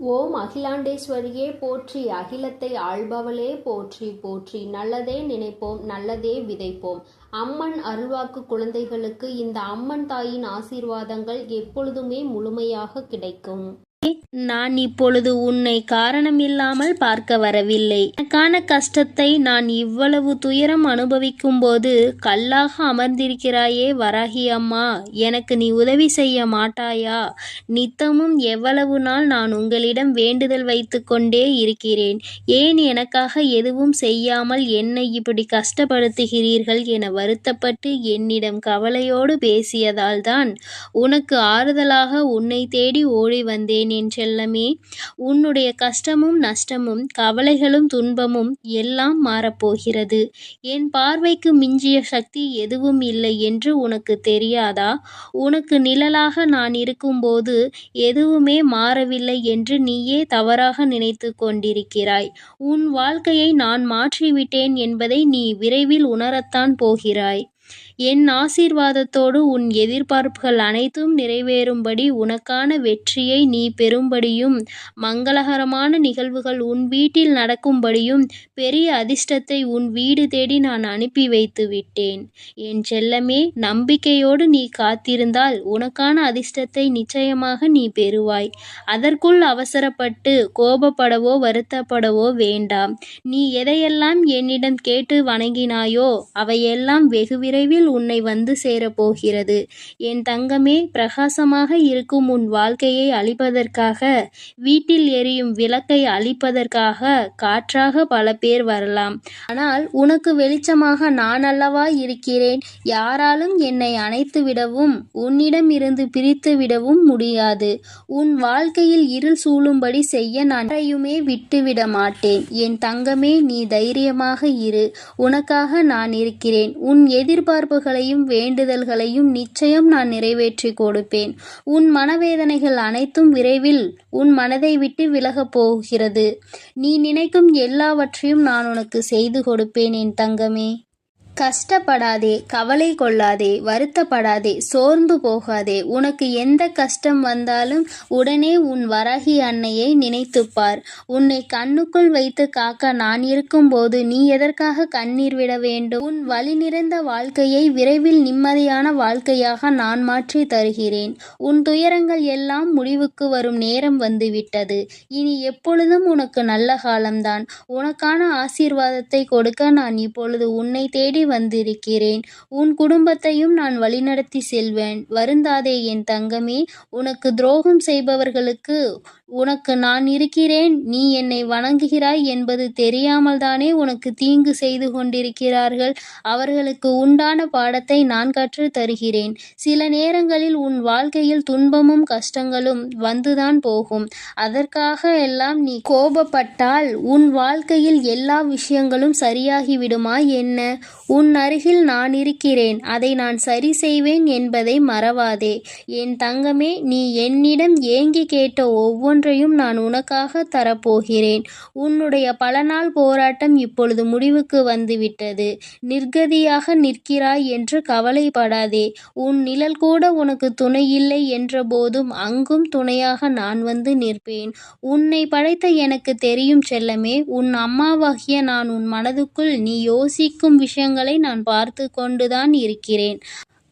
ஓம் அகிலாண்டேஸ்வரியே போற்றி அகிலத்தை ஆள்பவளே போற்றி போற்றி. நல்லதே நினைப்போம் நல்லதே விதைப்போம். அம்மன் அருள்வாக்கு குழந்தைகளுக்கு இந்த அம்மன் தாயின் ஆசீர்வாதங்கள் எப்பொழுதுமே முழுமையாக கிடைக்கும். நான் இப்பொழுது உன்னை காரணமில்லாமல் பார்க்க வரவில்லை. எனக்கான கஷ்டத்தை நான் இவ்வளவு துயரம் அனுபவிக்கும்போது கல்லாக அமர்ந்திருக்கிறாயே வராகி அம்மா. எனக்கு நீ உதவி செய்ய மாட்டாயா? நித்தமும் எவ்வளவு நாள் நான் உங்களிடம் வேண்டுதல் வைத்து கொண்டே இருக்கிறேன். ஏன் எனக்காக எதுவும் செய்யாமல் என்னை இப்படி கஷ்டப்படுத்துகிறீர்கள் என வருத்தப்பட்டு என்னிடம் கவலையோடு பேசியதால் தான் உனக்கு ஆறுதலாக உன்னை தேடி ஓடி வந்தேன் என் செல்லமே. உன்னுடைய கஷ்டமும் நஷ்டமும் கவலைகளும் துன்பமும் எல்லாம் மாறப்போகிறது. என் பார்வைக்கு மிஞ்சிய சக்தி எதுவும் இல்லை என்று உனக்கு தெரியாதா? உனக்கு நிழலாக நான் இருக்கும்போது எதுவுமே மாறவில்லை என்று நீயே தவறாக நினைத்து கொண்டிருக்கிறாய். உன் வாழ்க்கையை நான் மாற்றிவிட்டேன் என்பதை நீ விரைவில் உணரத்தான் போகிறாய். என் ஆசீர்வாதத்தோடு உன் எதிர்பார்ப்புகள் அனைத்தும் நிறைவேறும்படி உனக்கான வெற்றியை நீ பெறும்படியும் மங்களகரமான நிகழ்வுகள் உன் வீட்டில் நடக்கும்படியும் பெரிய அதிர்ஷ்டத்தை உன் வீடு தேடி நான் அனுப்பி வைத்து விட்டேன். என் செல்லமே நம்பிக்கையோடு நீ காத்திருந்தால் உனக்கான அதிர்ஷ்டத்தை நிச்சயமாக நீ பெறுவாய். அதற்குள் அவசரப்பட்டு கோபப்படவோ வருத்தப்படவோ வேண்டாம். நீ எதையெல்லாம் என்னிடம் கேட்டு வணங்கினாயோ அவையெல்லாம் வெகு விரைவில் உன்னை வந்து சேரப்போகிறது என் தங்கமே பிரகாசமாக இருக்கும் உன் வாழ்க்கையை அழிப்பதற்காக வீட்டில் எரியும் விளக்கை அழிப்பதற்காக காற்றாக பல பேர் வரலாம். ஆனால் உனக்கு வெளிச்சமாக நான் அல்லவா இருக்கிறேன்? யாராலும் என்னை அணைத்து விடவும் உன்னிடம் இருந்து பிரித்து விடவும் முடியாது. உன் வாழ்க்கையில் இருள் சூழும்படி செய்ய நான் விட்டுவிட மாட்டேன். என் தங்கமே நீ தைரியமாக இரு. உனக்காக நான் இருக்கிறேன். உன் எதிர்பார்ப்பு எதிர்பார்ப்புகளையும் வேண்டுதல்களையும் நிச்சயம் நான் நிறைவேற்றி கொடுப்பேன். உன் மனவேதனைகள் அனைத்தும் விரைவில் உன் மனதை விட்டு விலகப் போகிறது. நீ நினைக்கும் எல்லாவற்றையும் நான் உனக்கு செய்து கொடுப்பேன் என் தங்கமே. கஷ்டப்படாதே கவலை கொள்ளாதே வருத்தப்படாதே சோர்ந்து போகாதே. உனக்கு எந்த கஷ்டம் வந்தாலும் உடனே உன் வரகி அன்னையை நினைத்துப்பார். உன்னை கண்ணுக்குள் வைத்து காக்க நான் இருக்கும்போது நீ எதற்காக கண்ணீர் விட வேண்டும்? உன் வழி நிறைந்த வாழ்க்கையை விரைவில் நிம்மதியான வாழ்க்கையாக நான் மாற்றி தருகிறேன். உன் துயரங்கள் எல்லாம் முடிவுக்கு வரும் நேரம் வந்துவிட்டது. இனி எப்பொழுதும் உனக்கு நல்ல காலம்தான். உனக்கான ஆசீர்வாதத்தை கொடுக்க நான் இப்பொழுது உன்னை தேடி வந்திருக்கிறேன். உன் குடும்பத்தையும் நான் வழிநடத்தி செல்வேன். வருந்தாதே என் தங்கமே உனக்கு துரோகம் செய்பவர்களுக்கு உனக்கு நான் இருக்கிறேன். நீ என்னை வணங்குகிறாய் என்பது தெரியாமல் தானே உனக்கு தீங்கு செய்து கொண்டிருக்கிறார்கள். அவர்களுக்கு உண்டான பாடத்தை நான் கற்று தருகிறேன். சில நேரங்களில் உன் வாழ்க்கையில் துன்பமும் கஷ்டங்களும் வந்துதான் போகும். அதற்காக எல்லாம் நீ கோபப்பட்டால் உன் வாழ்க்கையில் எல்லா விஷயங்களும் சரியாகிவிடுமா என்ன? உன் அருகில் நான் இருக்கிறேன் அதை நான் சரி செய்வேன் என்பதை மறவாதே. என் தங்கமே நீ என்னிடம் ஏங்கி கேட்ட ஒவ்வொன்றையும் நான் உனக்காக தரப்போகிறேன். உன்னுடைய பல நாள் போராட்டம் இப்பொழுது முடிவுக்கு வந்துவிட்டது. நிர்கதியாக நிற்கிறாய் என்று கவலைப்படாதே. உன் நிழல் கூட உனக்கு துணை இல்லை என்ற போதும் அங்கும் துணையாக நான் வந்து நிற்பேன். உன்னை படைத்த எனக்கு தெரியும் செல்லமே. உன் அம்மாவாகிய நான் உன் மனதுக்குள் நீ யோசிக்கும் விஷயங்கள் நான் பார்த்து கொண்டுதான் இருக்கிறேன்.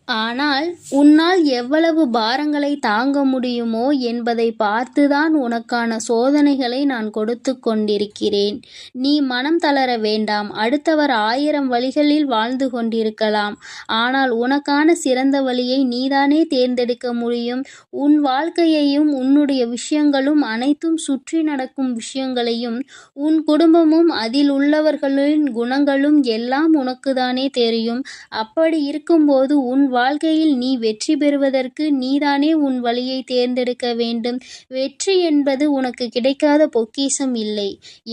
ஆனால் உன்னால் எவ்வளவு பாரங்களை தாங்க முடியுமோ என்பதை பார்த்துதான் உனக்கான சோதனைகளை நான் கொடுத்து கொண்டிருக்கிறேன். நீ மனம் தளர வேண்டாம். அடுத்தவர் ஆயிரம் வழிகளில் வாழ்ந்து கொண்டிருக்கலாம். ஆனால் உனக்கான சிறந்த வழியை நீதானே தேர்ந்தெடுக்க முடியும். உன் வாழ்க்கையையும் உன்னுடைய விஷயங்களும் அனைத்தும் சுற்றி நடக்கும் விஷயங்களையும் உன் குடும்பமும் அதில் உள்ளவர்களின் குணங்களும் எல்லாம் உனக்குதானே தெரியும். அப்படி இருக்கும்போது உன் வாழ்க்கையில் நீ வெற்றி பெறுவதற்கு நீதானே உன் வழியை தேர்ந்தெடுக்க வேண்டும். வெற்றி என்பது உனக்கு கிடைக்காத பொக்கிசம் இல்லை.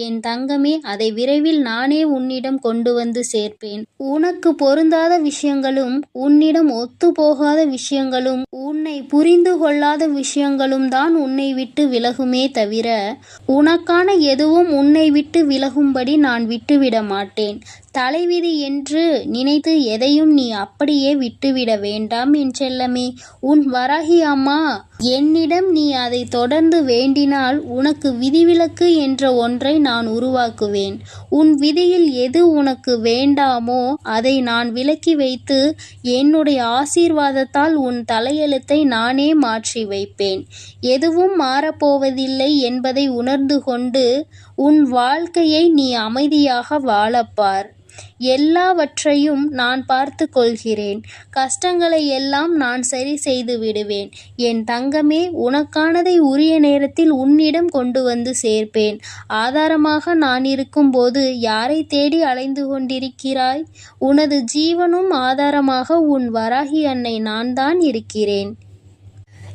என் தங்கமே அதை விரைவில் நானே உன்னிடம் கொண்டு வந்து சேர்ப்பேன். உனக்கு பொருந்தாத விஷயங்களும் உன்னிடம் ஒத்து போகாத விஷயங்களும் உன்னை புரிந்து கொள்ளாத விஷயங்களும் தான் உன்னை விட்டு விலகுமே தவிர உனக்கான எதுவும் உன்னை விட்டு விலகும்படி நான் விட்டுவிட மாட்டேன். தலைவிதி என்று நினைத்து எதையும் நீ அப்படியே விட்டுவிட வேண்டாம் என் செல்லமே. உன் வராகி அம்மா என்னிடம் நீ அதை தொடர்ந்து வேண்டினால் உனக்கு விதிவிலக்கு என்ற ஒன்றை நான் உருவாக்குவேன். உன் விதியில் எது உனக்கு வேண்டாமோ அதை நான் விலக்கி வைத்து என்னுடைய ஆசீர்வாதத்தால் உன் தலையெழுத்தை நானே மாற்றி வைப்பேன். எதுவும் மாறப்போவதில்லை என்பதை உணர்ந்து கொண்டு உன் வாழ்க்கையை நீ அமைதியாக வாழப்பார். எல்லாவற்றையும் நான் பார்த்து கொள்கிறேன். கஷ்டங்களை எல்லாம் நான் சரி செய்து விடுவேன். என் தங்கமே உனக்கானதை உரிய நேரத்தில் உன்னிடம் கொண்டு வந்து சேர்ப்பேன். ஆதாரமாக நான் இருக்கும்போது யாரை தேடி அலைந்து கொண்டிருக்கிறாய்? உனது ஜீவனும் ஆதாரமாக உன் வராகி அன்னை நான் தான் இருக்கிறேன்.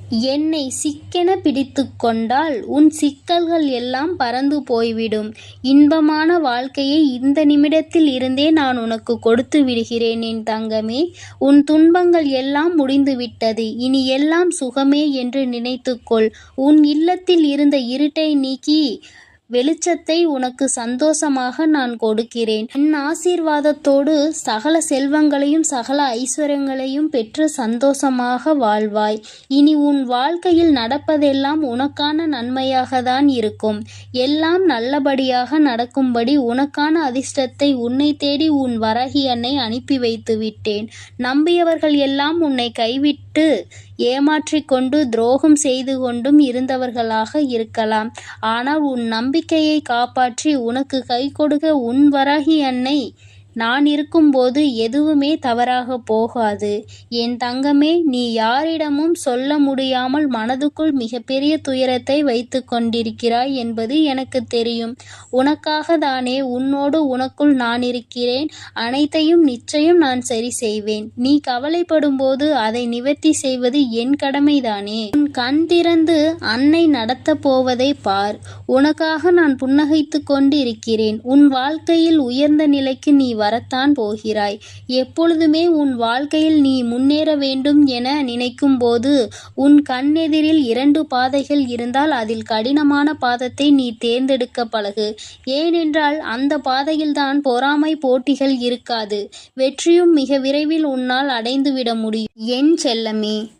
என்னை சிக்கென பிடித்து கொண்டால் உன் சிக்கல்கள் எல்லாம் பறந்து போய்விடும். இன்பமான வாழ்க்கையை இந்த நிமிடத்தில் இருந்தே நான் உனக்கு கொடுத்து விடுகிறேன் என் தங்கமே. உன் துன்பங்கள் எல்லாம் முடிந்துவிட்டது. இனி எல்லாம் சுகமே என்று நினைத்துக்கொள். உன் இல்லத்தில் இருந்த இருட்டை நீக்கி வெளிச்சத்தை உனக்கு சந்தோஷமாக நான் கொடுக்கிறேன். என் ஆசீர்வாதத்தோடு சகல செல்வங்களையும் சகல ஐஸ்வர்யங்களையும் பெற்று சந்தோஷமாக வாழ்வாய். இனி உன் வாழ்க்கையில் நடப்பதெல்லாம் உனக்கான நன்மையாக தான் இருக்கும். எல்லாம் நல்லபடியாக நடக்கும்படி உனக்கான அதிர்ஷ்டத்தை உன்னை தேடி உன் வரகி அன்னை அனுப்பி வைத்து விட்டேன் நம்பியவர்கள் எல்லாம் உன்னை கைவிட்டு ஏமாற்றி கொண்டு துரோகம் செய்து கொண்டும் இருந்தவர்களாக இருக்கலாம். ஆனால் உன் நம்பிக்கையை காப்பாற்றி உனக்கு கை கொடுக்க உன் வரகி அன்னை நான் இருக்கும்போது எதுவுமே தவறாக போகாது. என் தங்கமே நீ யாரிடமும் சொல்ல முடியாமல் மனதுக்குள் மிகப்பெரிய துயரத்தை வைத்து கொண்டிருக்கிறாய் என்பது எனக்கு தெரியும். உனக்காக தானே உன்னோடு உனக்குள் நான் இருக்கிறேன். அனைத்தையும் நிச்சயம் நான் சரி செய்வேன். நீ கவலைப்படும் போது அதை நிவர்த்தி செய்வது என் கடமைதானே. உன் கண் திறந்து அன்னை நடத்த போவதை பார். உனக்காக நான் புன்னகைத்து கொண்டு இருக்கிறேன் உன் வாழ்க்கையில் உயர்ந்த நிலைக்கு நீ வரத்தான் போகிறாய். எப்பொழுதுமே உன் வாழ்க்கையில் நீ முன்னேற வேண்டும் என நினைக்கும் போது உன் கண்ணெதிரில் இரண்டு பாதைகள் இருந்தால் அதில் கடினமான பாதத்தை நீ தேர்ந்தெடுக்க பழகு. ஏனென்றால் அந்த பாதையில்தான் பொறாமை போட்டிகள் இருக்காது. வெற்றியும் மிக விரைவில் உன்னால் அடைந்துவிட முடியும். என் செல்லமே.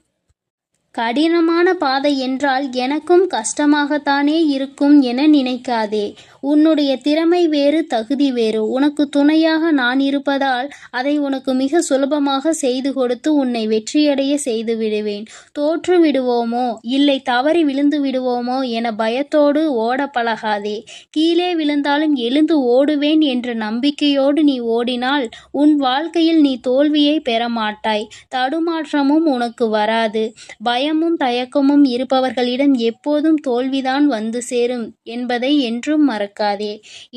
கடினமான பாதை என்றால் எனக்கும் கஷ்டமாகத்தானே இருக்கும் என நினைக்காதே. உன்னுடைய திறமை வேறு தகுதி வேறு. உனக்கு துணையாக நான் இருப்பதால் அதை உனக்கு மிக சுலபமாக செய்து கொடுத்து உன்னை வெற்றியடைய செய்து விடுவேன். தோற்று விடுவோமோ? இல்லை தவறி விழுந்து விடுவோமோ என பயத்தோடு ஓட பழகாதே. கீழே விழுந்தாலும் எழுந்து ஓடுவேன் என்ற நம்பிக்கையோடு நீ ஓடினால் உன் வாழ்க்கையில் நீ தோல்வியை பெற மாட்டாய். தடுமாற்றமும் உனக்கு வராது. பய பயமும் தயக்கமும் இருப்பவர்களிடம் எப்போதும் தோல்விதான் வந்து சேரும் என்பதை என்றும் மறக்காதே.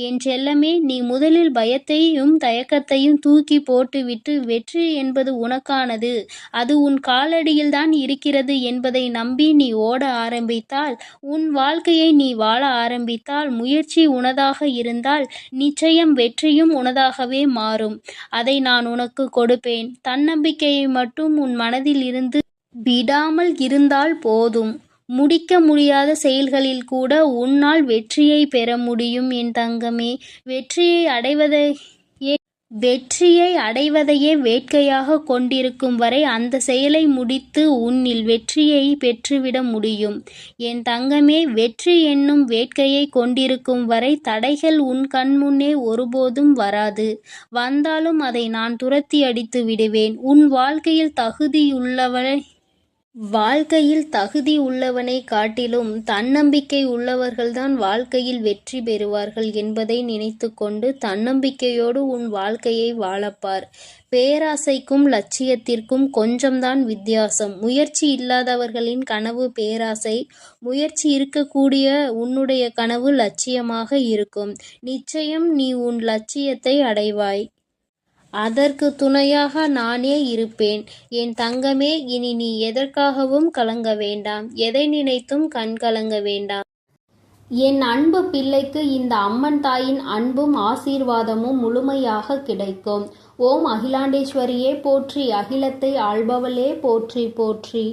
என் செல்லமே நீ முதலில் பயத்தையும் தயக்கத்தையும் தூக்கி போட்டுவிட்டு வெற்றி என்பது உனக்கானது. அது உன் காலடியில்தான் இருக்கிறது என்பதை நம்பி நீ ஓட ஆரம்பித்தால் உன் வாழ்க்கையை நீ வாழ ஆரம்பித்தால் முயற்சி உனதாக இருந்தால் நிச்சயம் வெற்றியும் உனதாகவே மாறும். அதை நான் உனக்கு கொடுப்பேன். தன்னம்பிக்கையை மட்டும் உன் மனதில் இருந்து விடாமல் இருந்தால் போதும். முடிக்க முடியாத செயல்களில் கூட உன்னால் வெற்றியை பெற முடியும் என் தங்கமே. வெற்றியை அடைவதையே வெற்றியை அடைவதையே வேட்கையாக கொண்டிருக்கும் வரை அந்த செயலை முடித்து உன்னில் வெற்றியை பெற்றுவிட முடியும். என் தங்கமே வெற்றி என்னும் வேட்கையை கொண்டிருக்கும் வரை தடைகள் உன் கண்முன்னே ஒருபோதும் வராது. வந்தாலும் அதை நான் துரத்தி அடித்து விடுவேன். உன் வாழ்க்கையில் தகுதியுள்ளவரை வாழ்க்கையில் தகுதி உள்ளவனை காட்டிலும் தன்னம்பிக்கை உள்ளவர்கள்தான் வாழ்க்கையில் வெற்றி பெறுவார்கள் என்பதை நினைத்துக்கொண்டு தன்னம்பிக்கையோடு உன் வாழ்க்கையை வாழப்பார். பேராசைக்கும் லட்சியத்திற்கும் கொஞ்சம்தான் வித்தியாசம். முயற்சி இல்லாதவர்களின் கனவு பேராசை. முயற்சி இருக்கக்கூடிய உன்னுடைய கனவு லட்சியமாக இருக்கும். நிச்சயம் நீ உன் லட்சியத்தை அடைவாய். அதற்கு துணையாக நானே இருப்பேன். என் தங்கமே இனி நீ எதற்காகவும் கலங்க வேண்டாம். எதை நினைத்தும் கண் கலங்க வேண்டாம். என் அன்பு பிள்ளைக்கு இந்த அம்மன் தாயின் அன்பும் ஆசீர்வாதமும் முழுமையாக கிடைக்கும். ஓம் அகிலாண்டேஸ்வரியே போற்றி. அகிலத்தை ஆள்பவளே போற்றி போற்றி.